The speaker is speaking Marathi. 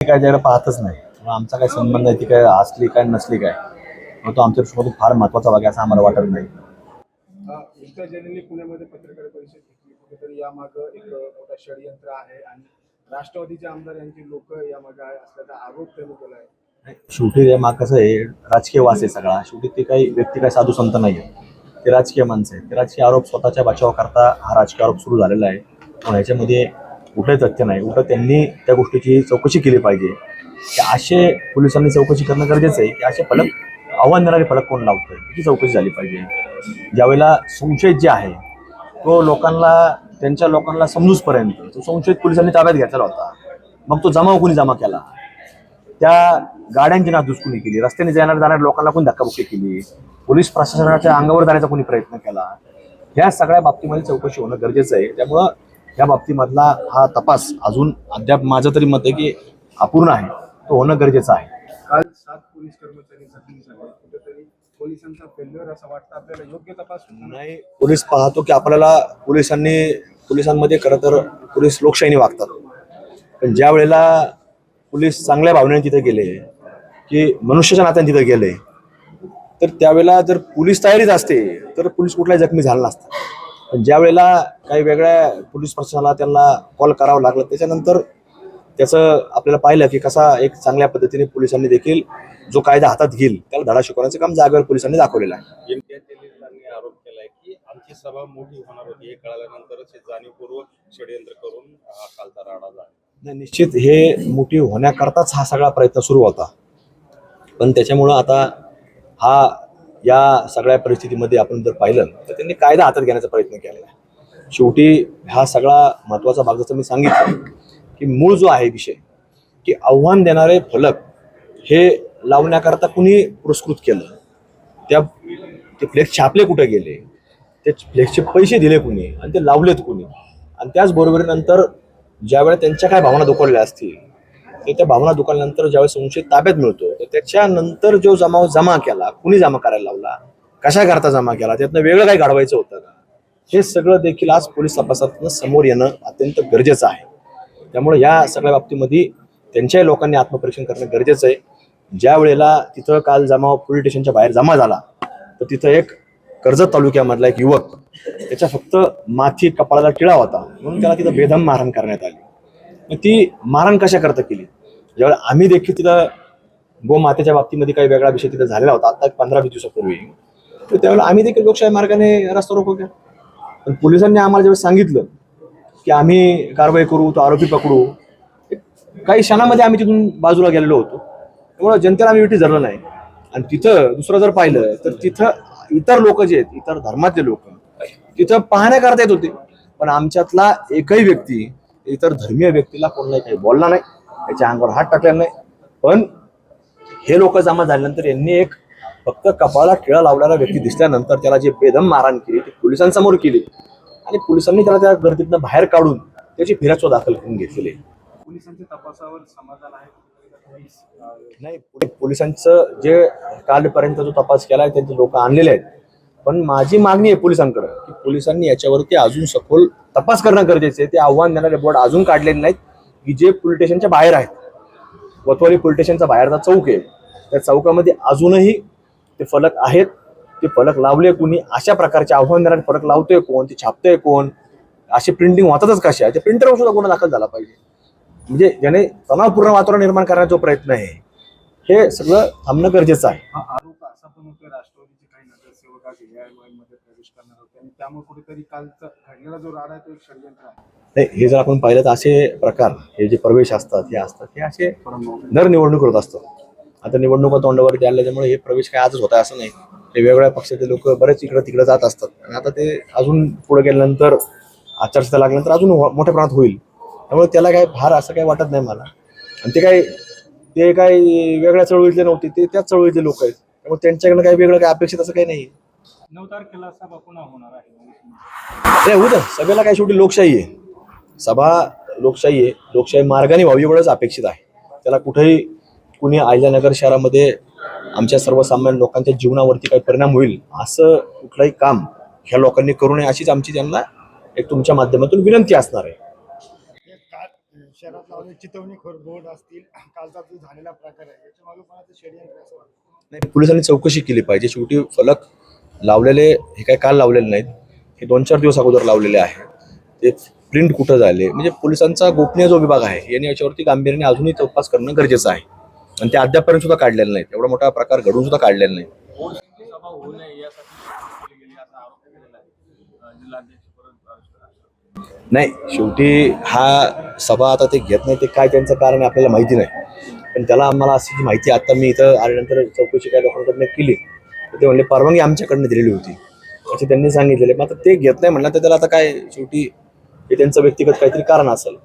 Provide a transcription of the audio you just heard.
काय त्याकडे पाहतच नाही. आमचा काय संबंध आहे ती काय असली काय नसली काय? मग तो आमच्या दृष्टीमधून फार महत्त्वाचा भाग आहे असं आम्हाला वाटत नाही. एकता जैननी पुण्यामध्ये पत्रकार परिषद घेतली. कुठेतरी यामागं एक मोठा षडयंत्र आहे आणि राष्ट्रवादीचे आमदार यांची लोक यामागे आहे असल्याचा आरोप त्यांनी केला आहे. शेवटी रे मग कसं आहे राजकीय वास आहे सगळा. शेवटी ते काही व्यक्ती काही साधू संत नाही आहे. ते राजकीय माणसं आहे ते राजकीय आरोप स्वतःच्या बचावाकरता हा राजकीय आरोप सुरू झालेला आहे. पण ह्याच्यामध्ये कुठलंही तथ्य नाही. उलट त्यांनी त्या गोष्टीची चौकशी केली पाहिजे. की असे पोलिसांनी चौकशी करणं गरजेचं आहे की असे फलक आव्हान देणारे फलक कोण लावतोय ही चौकशी झाली पाहिजे. ज्यावेळेला संशयित जे आहे तो लोकांना त्यांच्या लोकांना समजूचपर्यंत तो संशयित पोलिसांनी ताब्यात घेतलेला होता. मग तो जमाव कोणी जमा केला? त्या गाड्यांची नादूस कुणी केली? रस्त्याने जाणार जाणाऱ्या लोकांना कोणी धक्काबुक्की केली? पोलीस प्रशासनाच्या अंगावर जाण्याचा कोणी प्रयत्न केला? ह्या सगळ्या बाबतीमध्ये चौकशी होणं गरजेचं आहे. त्यामुळं या बाबतीमधला हा तपास अजून अद्याप माझं तरी मत आहे की अपूर्ण आहे. तो होणं गरजेचं आहे. काल सात पोलीस कर्मचारी जखमी झाले. कुठेतरी पोलिसांचा फेल्युअर असं वाटतं. आपल्याला योग्य तपास होणार नाही. नाही पोलीस पाहतो की आपल्याला पोलिसांनी पोलिसांमध्ये खरं तर पोलीस लोकशाहीने वागतात. पण ज्या वेळेला पोलीस चांगल्या भावनेने तिथे गेले की मनुष्याच्या नात्याने तिथे गेले तर त्यावेळेला जर पोलीस तयारीत असते तर पोलीस कुठलाही जखमी झाला नसता. पण ज्या वेळेला काही वेगळ्या पोलीस प्रशासनाला त्यांना कॉल करावं लागलं त्याच्यानंतर त्याचं आपल्याला पाहिलं की कसा एक चांगल्या पद्धतीने पोलिसांनी देखील जो कायदा हातात घेईल त्याला धडा शिकवण्याचं काम जागेवर पोलिसांनी दाखवलेलं आहे. आरोप केलाय की आमची सभा मोठी होणार होती. हे कळाल्यानंतरच जाणीवपूर्वक षडयंत्र करून कालचा राडा झाला. नाही, निश्चित हे मोठी होण्याकरताच हा सगळा प्रयत्न सुरू होता. पण त्याच्यामुळं आता हा या सगळ्या परिस्थितीमध्ये आपण जर पाहिलं तर त्यांनी कायदा हातात घेण्याचा प्रयत्न केलेला आहे. शेवटी हा सगळा महत्त्वाचा भाग जसं मी सांगितलं की मूळ जो आहे विषय की आव्हान देणारे फलक हे लावण्याकरता कुणी पुरस्कृत केलं? त्या ते फ्लेक्स छापले कुठे गेले? ते फ्लेक्सचे पैसे दिले कुणी? आणि ते लावलेत कुणी? आणि त्याचबरोबरीनंतर ज्यावेळेला त्यांच्या काय भावना दुखवलेल्या असतील तर त्या भावना दुखवल्यानंतर ज्यावेळेस संशयित ताब्यात मिळतो तर त्याच्यानंतर जो जमाव जमा केला कुणी जमा करायला लावला? कशा करता जमा केला? त्यातनं वेगळं काय घडवायचं होतं का? हे सगळं देखील आज पोलीस तपासातनं समोर येणं अत्यंत गरजेचं आहे. त्यामुळे या सगळ्या बाबतीमध्ये त्यांच्याही लोकांनी आत्मपरीक्षण करणं गरजेचं आहे. ज्या वेळेला तिथं काल जमाव पोलीस स्टेशनच्या बाहेर जमा झाला तर तिथं एक कर्जत तालुक्यामधला एक युवक त्याच्या फक्त माथी कपाळाला टिळा होता. म्हणून त्याला तिथं बेदम मारहाण करण्यात आली. ती मारण कशा करता केली? ज्यावेळेला आम्ही देखील तिथं गोमातेच्या बाबतीमध्ये काही वेगळा विषय तिथं झालेला होता आता एक पंधरा वीस दिवसापूर्वी. तर त्यावेळेला आम्ही देखील लोकशाही मार्गाने रस्ता रोको केला. पण पोलिसांनी आम्हाला ज्यावेळेस सांगितलं की आम्ही कारवाई करू तो आरोपी पकडू काही क्षणामध्ये आम्ही तिथून बाजूला गेलेलो होतो. त्यामुळे जनतेला आम्ही विटी धरलं नाही. आणि तिथं दुसरं जर पाहिलं तर तिथं इतर लोक जे आहेत इतर धर्मातले लोक तिथं पाहण्याकरता येत होते. पण आमच्यातला एकही व्यक्ती इतर धर्मीय व्यक्तीला कोणालाही काही बोलला नाही त्याच्या अंगावर हात टाकलेला नाही. पण हे लोक जमा झाल्यानंतर यांनी एक फक्त कपाळाला टिळा लावणारा व्यक्ती दिसल्यानंतर त्याला जे बेदम मारहाण केली ती पोलिसांसमोर केली आणि पोलिसांनी त्याला त्या गर्दीतनं बाहेर काढून त्याची फिराचो दाखल करून घेतलेली. पोलिसांच्या तपासावर समाधान आहे? नाही पोलिसांचं जे कालपर्यंत जो तपास केला आहे त्यांचे लोक आणलेले आहेत. पण माझी मागणी आहे पोलिसांकडे की पोलिसांनी याच्यावरती अजून सखोल तपास करणं गरजेचं आहे. ते आव्हान देणारे बोर्ड अजून काढलेले नाहीत की जे पोलीस स्टेशनच्या बाहेर आहेत. वतवारी पोलीस स्टेशनचा बाहेरचा चौक आहे. त्या चौकामध्ये अजूनही ते फलक आहेत. ते फलक लावले कुणी? अशा प्रकारचे आव्हान देणारे फलक लावतोय कोण? ते छापतोय कोण? असे प्रिंटिंग वाचतच कशा ते प्रिंटरवर सुद्धा गुन्हा दाखल झाला पाहिजे? म्हणजे ज्याने तणावपूर्ण वातावरण निर्माण करण्याचा प्रयत्न आहे हे सगळं थांबणं गरजेचं आहे. मध्ये प्रवेश करणार होते आणि त्यामुळे कुठेतरी कालचा घडलेला जो राडा आहे तो एक षडयंत्र आहे. नाही हे जर आपण पाहिलं तर असे प्रकार हे जे प्रवेश असतात हे असतात हे असे दर निवडणूक होत असतात. आता निवडणुका तोंडावरती आल्याच्यामुळे हे प्रवेश काय आजच होत आहे असं नाही. ते वेगवेगळ्या पक्षाचे लोक बरेच इकडं तिकडं जात असतात. आणि आता ते अजून पुढे गेल्यानंतर आचारसंहिता लागल्यानंतर अजून हो-, मोठ्या प्रमाणात होईल. त्यामुळे त्याला काय फार असं काही वाटत नाही मला. आणि ते काय ते काय वेगळ्या चळवळीतले नव्हते ते त्याच चळवळीतले लोक आहेत. त्यामुळे त्यांच्याकडनं काही वेगळं काही अपेक्षित असं काही नाही. नऊ तारखेला सभा पुन्हा होणार आहे. होतं सभेला काय शेवटी लोकशाही आहे. सभा लोकशाही आहे. लोकशाही मार्गाने व्हावी एवढंच अपेक्षित आहे. त्याला कुठेही कुणी अहिल्यानगर शहरामध्ये आमच्या सर्वसामान्य लोकांच्या जीवनावरती काही परिणाम होईल असं कुठलंही काम ह्या लोकांनी करू नये अशीच आमची त्यांना एक तुमच्या माध्यमातून विनंती असणार आहे. शहरात लावले चितवणी खोर बोर्ड असतील कालचा जो झालेला प्रकार आहे याच्या मागे कोणाचं षडयंत्र आहे असं वाटतं नाही पोलिसांनी चौकशी केली पाहिजे. शेवटी फलक लावलेले हे काय काल लावलेले नाहीत. हे दोन चार दिवस अगोदर लावलेले आहे. ते प्रिंट कुठं झाले? म्हणजे पोलिसांचा गोपनीय जो विभाग आहे यांनी याच्यावरती गांभीर्याने अजूनही तपास करणं गरजेचं आहे. आणि ते अद्यापर्यंत सुद्धा काढलेलं नाहीत. एवढा मोठा प्रकार घडून सुद्धा काढलेला नाही. नाही शेवटी हा सभा आता ते घेत नाही ते काय त्यांचं कारण आहे आपल्याला माहिती नाही. पण त्याला आम्हाला अशी माहिती आता मी इथं आल्यानंतर चौकशी काय लोकांकडनं केली. ते म्हणले परवानगी आमच्याकडनं दिलेली होती. असे त्यांनी सांगितलेले मग आता ते घेत नाही म्हणलं तर त्याला आता काय शेवटी हे त्यांचं व्यक्तिगत काहीतरी कारण असेल.